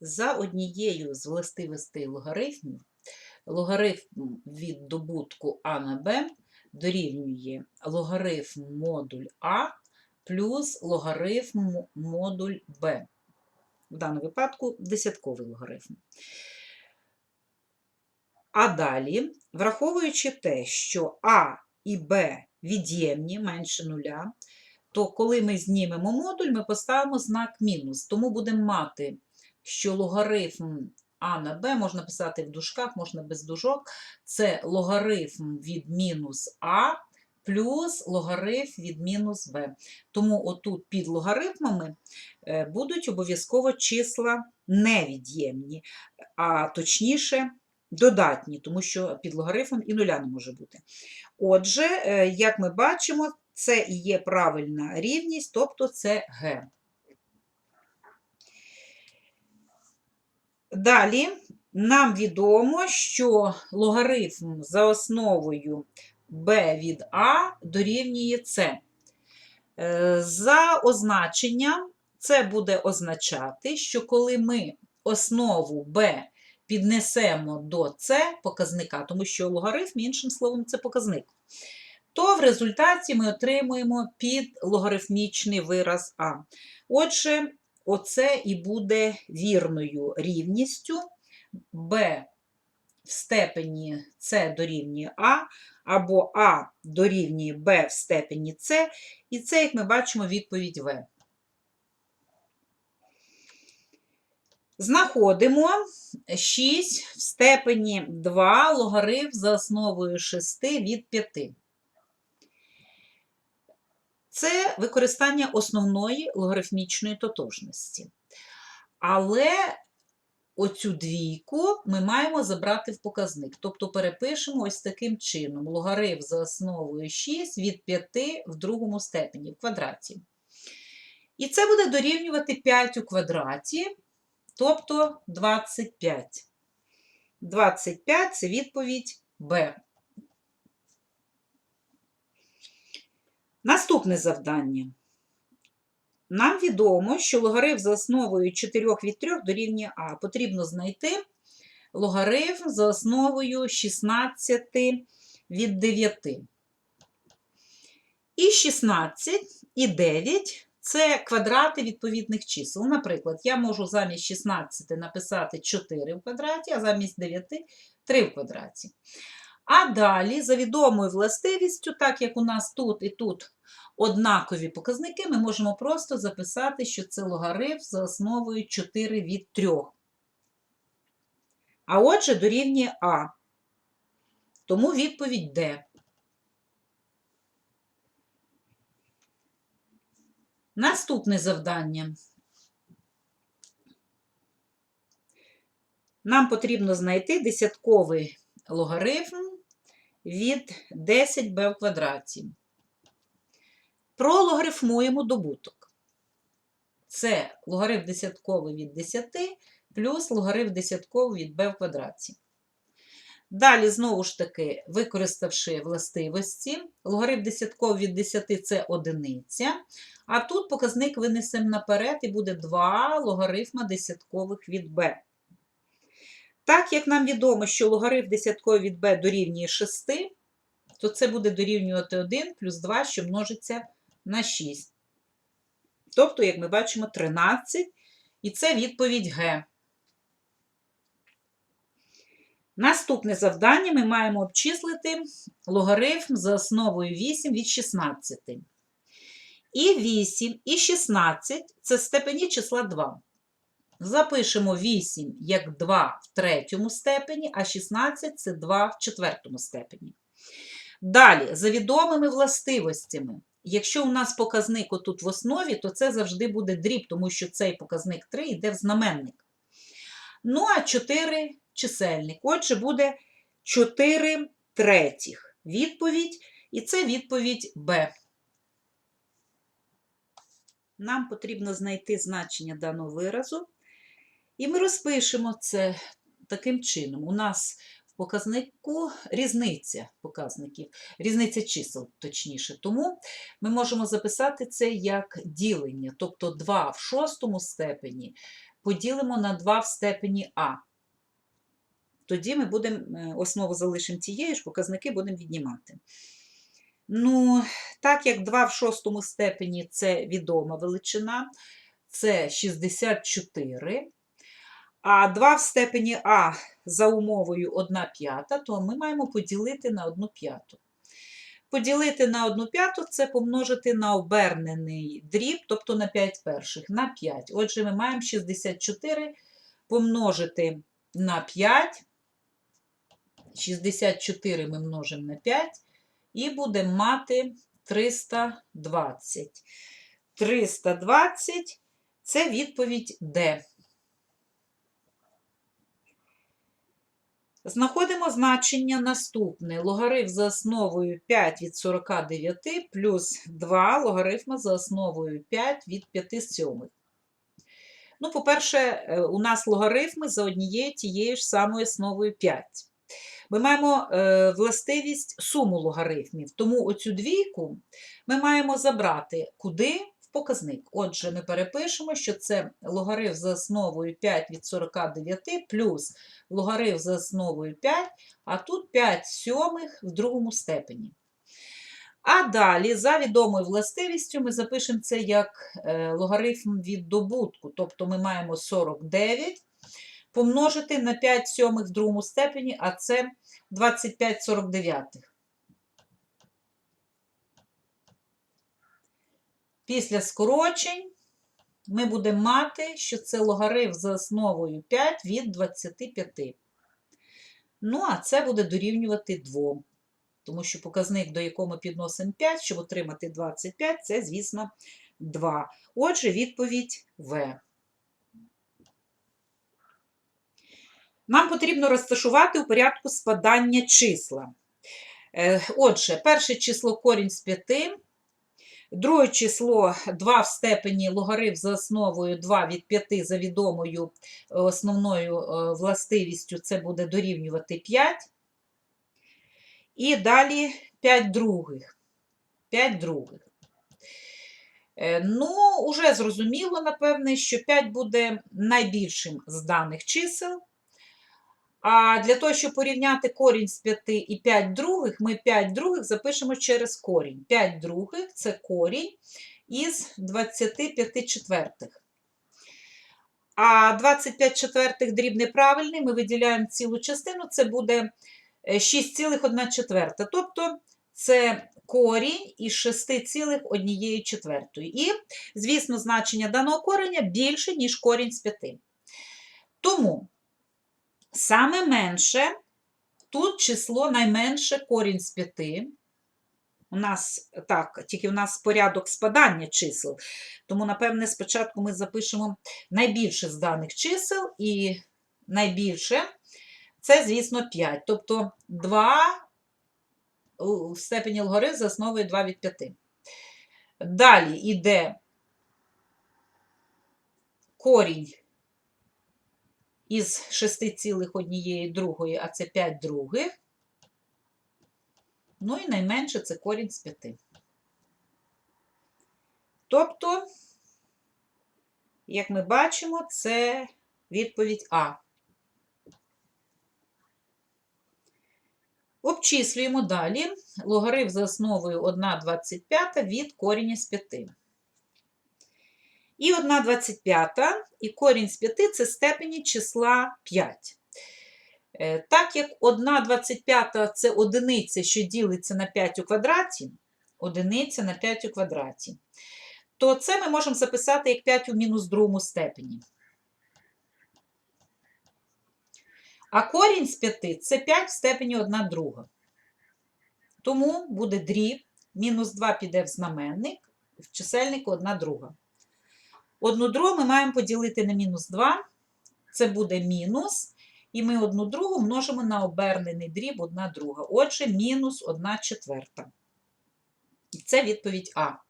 За однією з властивостей логарифмів, логарифм від добутку А на Б дорівнює логарифм модуль А плюс логарифм модуль Б. В даному випадку десятковий логарифм. А далі, враховуючи те, що А і Б від'ємні менше нуля, то коли ми знімемо модуль, ми поставимо знак мінус. Тому будемо мати, що логарифм А на Б можна писати в дужках, можна без дужок. Це логарифм від мінус А плюс логарифм від мінус Б. Тому отут під логарифмами е, будуть обов'язково числа невід'ємні, а точніше додатні, тому що під логарифмом і нуля не може бути. Отже, е, як ми бачимо, це і є правильна рівність, тобто це Г. Далі нам відомо, що логарифм за основою b від А дорівнює С. Е, За означенням це буде означати, що коли ми основу b піднесемо до С показника, тому що логарифм, іншим словом, це показник, то в результаті ми отримуємо підлогарифмічний вираз А. Отже, оце і буде вірною рівністю b в степені С дорівнює А, або А дорівнює Б в степені С, і це, як ми бачимо, відповідь В. Знаходимо 6 в степені 2 логарифм за основою 6 від 5. Це використання основної логарифмічної тотожності. Але оцю двійку ми маємо забрати в показник. Тобто перепишемо ось таким чином: логарифм за основою 6 від 5 в другому степені в квадраті. І це буде дорівнювати 5 у квадраті, тобто 25. 25 це відповідь Б. Наступне завдання. Нам відомо, що логарифм за основою 4 від 3 дорівнює А. Потрібно знайти логарифм за основою 16 від 9. І 16 і 9 це квадрати відповідних чисел. Наприклад, я можу замість 16 написати 4 в квадраті, а замість 9 3 в квадраті. А далі, за відомою властивістю, так як у нас тут і тут однакові показники, ми можемо просто записати, що це логарифм за основою 4 від 3. А отже, дорівнює А. Тому відповідь Д. Наступне завдання. Нам потрібно знайти десятковий логарифм від 10b в квадраті. Прологарифмуємо добуток. Це логарифм десятковий від 10 плюс логарифм десятковий від b в квадраті. Далі, знову ж таки, використавши властивості, логарифм десятковий від 10 це одиниця, а тут показник винесемо наперед і буде 2 логарифма десяткових від b. Так як нам відомо, що логарифм десятковий від b дорівнює 6, то це буде дорівнювати 1 плюс 2, що множиться на 6. Тобто, як ми бачимо, 13. І це відповідь Г. Наступне завдання ми маємо обчислити логарифм за основою 8 від 16. І 8, і 16 це степені числа 2. Запишемо 8 як 2 в третьому степені, а 16 це 2 в четвертому степені. Далі, за відомими властивостями. Якщо у нас показник отут в основі, то це завжди буде дріб, тому що цей показник 3 йде в знаменник. Ну, а 4 чисельник. Отже, буде 4 третіх. Відповідь, і це відповідь Б. Нам потрібно знайти значення даного виразу. І ми розпишемо це таким чином. У нас в показнику різниця показників, різниця чисел, точніше. Тому ми можемо записати це як ділення, тобто 2 в шостому степені поділимо на 2 в степені А. Тоді ми будемо е, основу залишимо тією ж, показники будемо віднімати. Ну, так як 2 в шостому степені це відома величина, це 64. А 2 в степені А за умовою 1 п'ята, то ми маємо поділити на 1 п'яту. Поділити на 1 п'яту це помножити на обернений дріб, тобто на 5 перших, на 5. Отже, ми маємо 64 помножити на 5. 64 ми множимо на 5 і будемо мати 320. 320 це відповідь Д. Знаходимо значення наступне. Логарифм за основою 5 від 49 плюс 2 логарифма за основою 5 від 5 сьомих. Ну, по-перше, е, у нас логарифми за однією тією ж самою основою 5. Ми маємо е, властивість суму логарифмів, тому оцю двійку ми маємо забрати куди? Показник. Отже, ми перепишемо, що це логарифм за основою 5 від 49 плюс логарифм за основою 5, а тут 5 сьомих в другому степені. А далі, за відомою властивістю, ми запишемо це як е, логарифм від добутку, тобто ми маємо 49 помножити на 5 сьомих в другому степені, а це 25 49. Після скорочень ми будемо мати, що це логарифм за основою 5 від 25. Ну, а це буде дорівнювати 2. Тому що показник, до якого ми підносимо 5, щоб отримати 25, це, звісно, 2. Отже, відповідь В. Нам потрібно розташувати у порядку спадання числа. Е, Отже, перше число корінь з 5. Друге число 2 в степені логарифм за основою 2 від 5 за відомою е, основною е, властивістю це буде дорівнювати 5. І далі 5 других. 5 других. Е, Ну, уже зрозуміло, напевне, що 5 буде найбільшим з даних чисел. А для того, щоб порівняти корінь з 5 і 5 других, ми 5 других запишемо через корінь. 5 других це корінь із 25 четвертих. А 25 четвертих дріб неправильний, ми виділяємо цілу частину, це буде 6,1 четверта. Тобто це корінь із 6,1 четвертої. І, звісно, значення даного кореня більше, ніж корінь з 5. Тому Саме менше, тут число найменше корінь з 5. У нас так, тільки у нас порядок спадання чисел. Тому, напевне, спочатку ми запишемо найбільше з даних чисел, і найбільше це, звісно, 5. Тобто 2 в степені логарифм за основою 2 від 5. Далі йде корінь із 6,1 а це 5 других. Ну і найменше це корінь з 5. Тобто, як ми бачимо, це відповідь А. Обчислюємо далі логарифм за основою 1,25 від коріння з 5. І 1,25 і корінь з 5 це степені числа 5. Е, так як 1,25 це одиниця, що ділиться на 5 у квадраті, одиниця на 5 у квадраті, то це ми можемо записати як 5 у мінус другому степені. А корінь з 5 це 5 в степені 1 друга. Тому буде дріб, мінус 2 піде в знаменник, в чисельнику 1 друга. Одну другу ми маємо поділити на мінус 2, це буде мінус, і ми одну другу множимо на обернений дріб одна друга. Отже, мінус 1 четверта. І Це відповідь А.